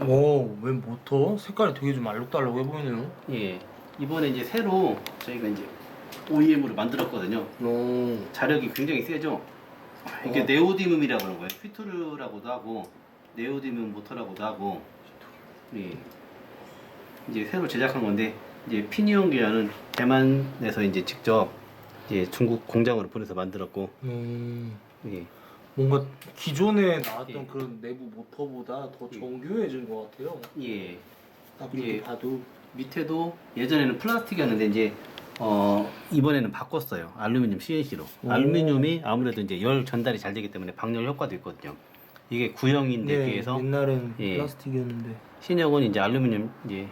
오, 웬 모터? 색깔이 되게 좀 알록달록해 보이네요. 예. 이번에 이제 새로 저희가 이제 OEM으로 만들었거든요. 오. 자력이 굉장히 세죠. 이게 어. 네오디뒻이라고 하는 거예요. 휘투르라고도 하고 네오디뒻 모터라고도 하고. 예. 이제 새로 제작한 건데 이제 피니온 기아는 대만에서 이제 직접 이제 중국 공장으로 보내서 만들었고. 음. 예. 뭔가 기존에 나왔던 예. 그런 내부 모터보다 더 예. 정교해진 것 같아요. 예. 딱 이렇게 예. 봐도. 밑에도 예전에는 플라스틱이었는데 이제 어 이번에는 바꿨어요 알루미늄 CNC로 오. 알루미늄이 아무래도 이제 열 전달이 잘 되기 때문에 방열 효과도 있거든요 이게 구형인데 비해서 네, 옛날엔 예. 플라스틱이었는데. 신형은 이제 알루미늄 이제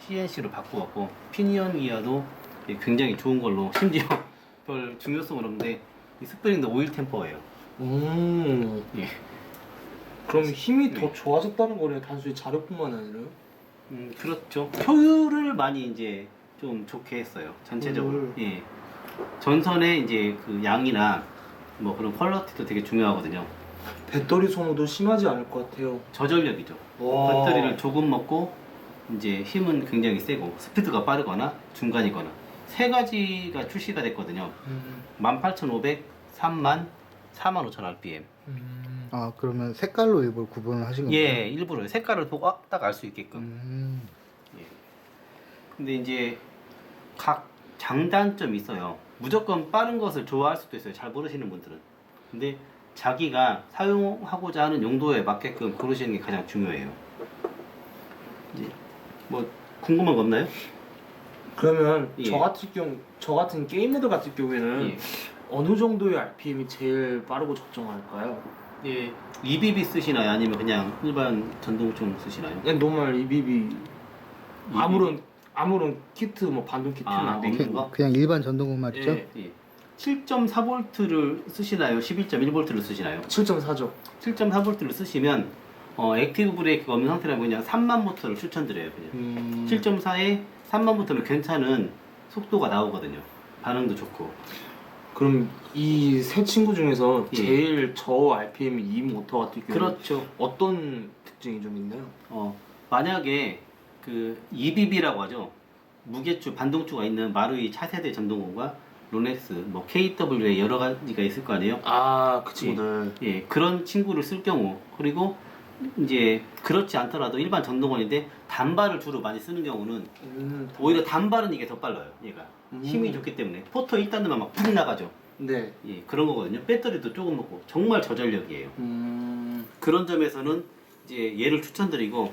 CNC로 바꾸었고 피니언 이제 굉장히 좋은 걸로 심지어 별 중요성은 없는데 이 스프링도 오일 템퍼예요 음. 예. 그럼 힘이 네. 더 좋아졌다는 거네요. 단순히 자력뿐만 아니라요. 음 그렇죠 효율을 많이 이제 좀 좋게 했어요 전체적으로 효율. 예 전선의 이제 그 양이나 뭐 그런 퀄러티도 되게 중요하거든요 배터리 소모도 심하지 않을 것 같아요. 저전력이죠 와. 배터리를 조금 먹고 이제 힘은 굉장히 세고 스피드가 빠르거나 중간이거나 세 가지가 출시가 됐거든요 음. 18,500, 3만, 45,000 rpm 음. 아 그러면 색깔로 일부러 구분을 하신 건가요? 예 일부러 색깔을 보고 딱알 수 있게끔 음. 예. 근데 이제 각 장단점이 있어요. 무조건 빠른 것을 좋아할 수도 있어요. 잘 모르시는 분들은. 근데 자기가 사용하고자 하는 용도에 맞게끔 고르시는 게 가장 중요해요. 이제 뭐 궁금한 거 없나요? 그러면 예. 저 같은 경우 저 같은 게이머들 같은 경우에는 예. 어느 정도의 RPM이 제일 빠르고 적정할까요? 예. EBB 쓰시나요? 아니면 그냥 일반 전동총 쓰시나요? 그냥 노멀 EBB 아무런 아무런 키트 뭐 반동 키트는 아, 안 거? 그냥 일반 전동공 말이죠? 예. 예. 7.4V를 쓰시나요? 11.1V를 쓰시나요? 7.4죠. 7.4V를 쓰시면 어, 액티브 브레이크가 없는 상태라면 그냥 3만 모터를 추천드려요. 그냥. 음. 7.4에 3만 모터면 괜찮은 속도가 나오거든요. 반응도 좋고. 그럼 이 세 친구 중에서 예. 제일 저 RPM이 이 모터 같은 경우 그렇죠. 어떤 특징이 좀 있나요? 어, 만약에 그 EBB라고 하죠. 무게추, 반동추가 있는 마루이 차세대 전동공과 로넥스, 뭐 KW의 여러 가지가 있을 거 아니에요. 아, 그 친구들. 예, 그런 친구를 쓸 경우 그리고 이제 그렇지 않더라도 일반 전동원인데 단발을 주로 많이 쓰는 경우는 음, 오히려 단발은 이게 더 빨라요. 얘가 음. 힘이 좋기 때문에 포터 1단으만 막푹 나가죠. 네. 예, 그런 거거든요. 배터리도 조금 먹고 정말 저전력이에요. 음, 그런 점에서는 이제 얘를 추천드리고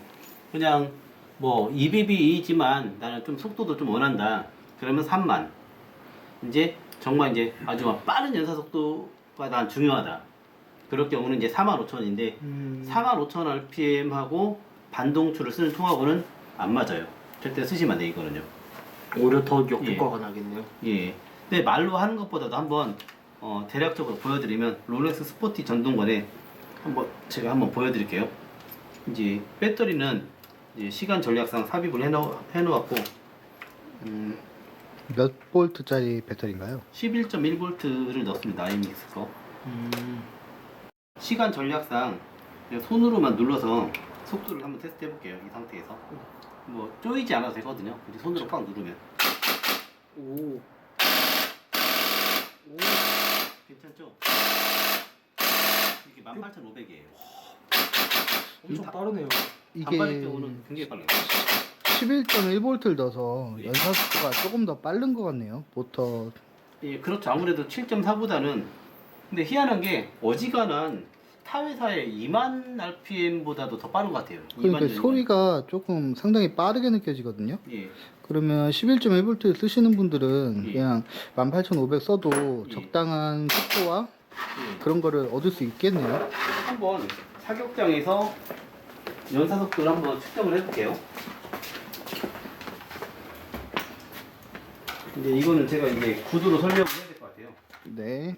그냥 뭐 EBB이지만 나는 좀 속도도 좀 원한다. 그러면 3만. 이제 정말 이제 아주 막 빠른 연사 속도가 난 중요하다. 그럴 경우는 이제 45,000인데 음. 45,000 rpm하고 반동추를 쓰는 통하고는 안 맞아요. 절대 쓰시면 안 돼, 이거는요. 오히려 더 역효과가 나겠네요. 예. 근데 말로 하는 것보다도 한번 어, 대략적으로 보여드리면 롤렉스 스포티 전동건에 한번 제가 한번 보여드릴게요. 이제 배터리는 이제 시간 전략상 삽입을 해놓, 해놓았고 음, 몇 볼트짜리 배터리인가요? 11.1V를 넣습니다. 아이믹스 거. 음. 시간 전략상 그냥 손으로만 눌러서 속도를 한번 테스트 해볼게요. 이 상태에서 뭐 쪼이지 않아도 되거든요. 이제 손으로 꽉 누르면 오. 오. 괜찮죠? 이게 18,500이에요. 엄청 빠르네요. 이게 단발일 경우는 굉장히 빨라요. 11.1볼트를 넣어서 예. 연사 속도가 조금 더 빠른 것 같네요. 모터 예, 그렇죠. 아무래도 7.4보다는 근데 희한한 게 어지간한 타 회사의 2만 RPM보다도 더 빠른 것 같아요. 그러니까 2만 소리가 조금 상당히 빠르게 느껴지거든요. 예, 그러면 11.1볼트 쓰시는 분들은 예. 그냥 18,500 써도 예. 적당한 속도와 예. 그런 거를 얻을 수 있겠네요. 한번 사격장에서 연사 속도를 한번 측정을 해볼게요. 근데 이거는 제가 이제 구두로 설명을 해야 될 것 같아요. 네.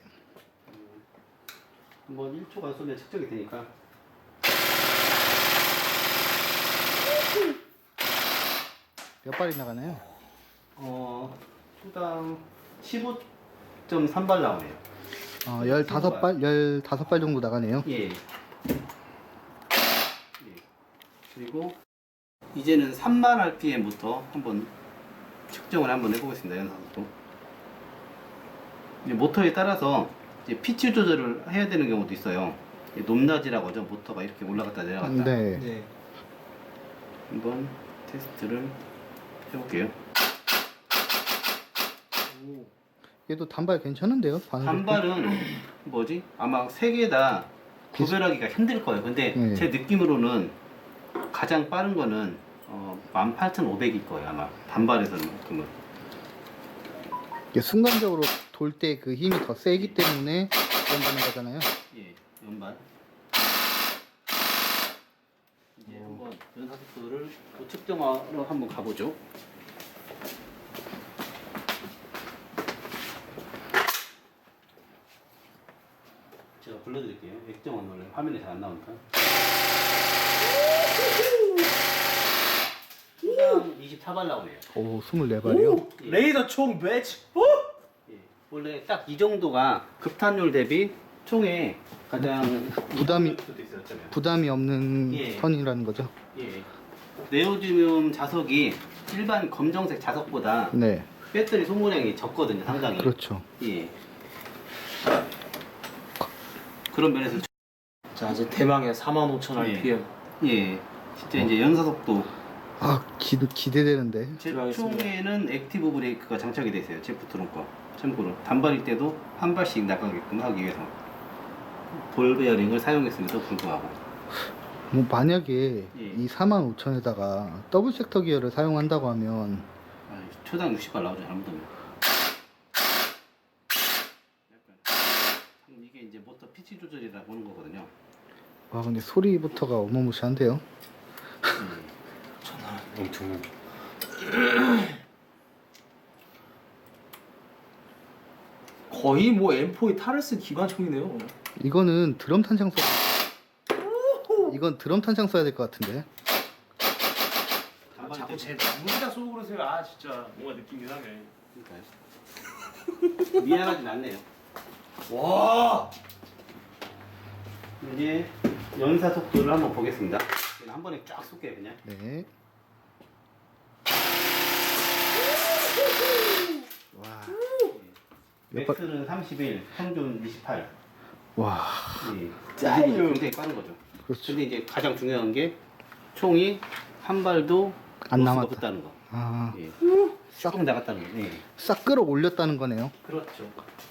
한번 1초간 쏘면 측정이 되니까. 몇 발이 나가나요? 어, 초당 15.3발 나오네요. 어, 15발, 15발 정도 나가네요. 예. 예. 그리고 이제는 3만 RPM부터 한번 측정을 한번 해보겠습니다. 이제 모터에 따라서 이제 피치 조절을 해야 되는 경우도 있어요. 높낮이라고 하죠. 모터가 이렇게 올라갔다 내려갔다. 네. 네. 한번 테스트를 해볼게요. 오. 얘도 단발 괜찮은데요? 바늘 단발은 뭐지? 아마 세 개 다 구별하기가 힘들 거예요. 근데 네. 제 느낌으로는 가장 빠른 거는 어, 18,500일 거예요. 아마 단발에서는. 이게 순간적으로 돌 때 그 힘이 더 세기 때문에 그런다는 거잖아요. 예, 연반. 이제 한번 연사속도를 또 측정하러 한번 가보죠. 제가 불러드릴게요. 액정은 원래 화면에 잘 안 나오니까. 시간 24발 나오네요. 오, 24발이요? 예. 레이더 총 매치. 오! 예. 원래 딱 이 정도가 급탄율 대비 총에 가장 부담이- 수도 있었잖아요. 부담이 없는 예. 선이라는 거죠. 예. 네오지띨 자석이 일반 검정색 자석보다 네. 배터리 소모량이 적거든요, 상당히. 그렇죠. 예. 그런 면에서 자 이제 대망의 45,000 예. RPM. 예, 진짜 이제 연사속도 아, 기, 기대되는데. 제 들어가겠습니다. 총에는 액티브 브레이크가 장착이 돼 있어요, 제프 트론 거. 참고로 단발일 때도 한 발씩 나가게끔 하기 위해서 볼 베어링을 사용했음에도 불구하고 뭐 만약에 예. 이 45,000에다가 더블 섹터 기어를 사용한다고 하면 아, 초당 60발 나오죠, 잘못하면. 약간 참 이게 이제 모터 피치 조절이라 보는 거거든요. 와 근데 소리부터가 어마무시한데요. 예. 엄청. 거의 뭐 M4의 타르스 기관총이네요. 이거는 드럼 탄창 써. 이건 드럼 탄창 써야 될 것 같은데. 단발일 자꾸 제 문자 쏘고 그러세요. 아 진짜 뭔가 느낌 이상해. 그러니까요. 미안하진 않네요. 와. 이제 연사 속도를 한번 보겠습니다. 그냥 한 번에 쫙 쏠게요, 그냥. 네. 와. 맥스는 31, 평균 28. 와. 예. 짜요. 굉장히 빠른 거죠. 그렇죠. 근데 이제 가장 중요한 게 총이 한 발도 안 로스가 남았다. 없다는 거. 아, 예. 싹, 쭉 나갔다는 거. 예. 싹 끌어올렸다는 거네요. 그렇죠.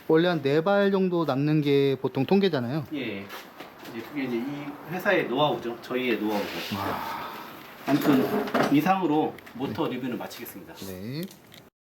원래 한 네 발 정도 남는 게 보통 통계잖아요. 예. 이제 그게 이제 이 회사의 노하우죠. 저희의 노하우죠. 와. 아무튼 이상으로 모터 리뷰는 마치겠습니다. 네.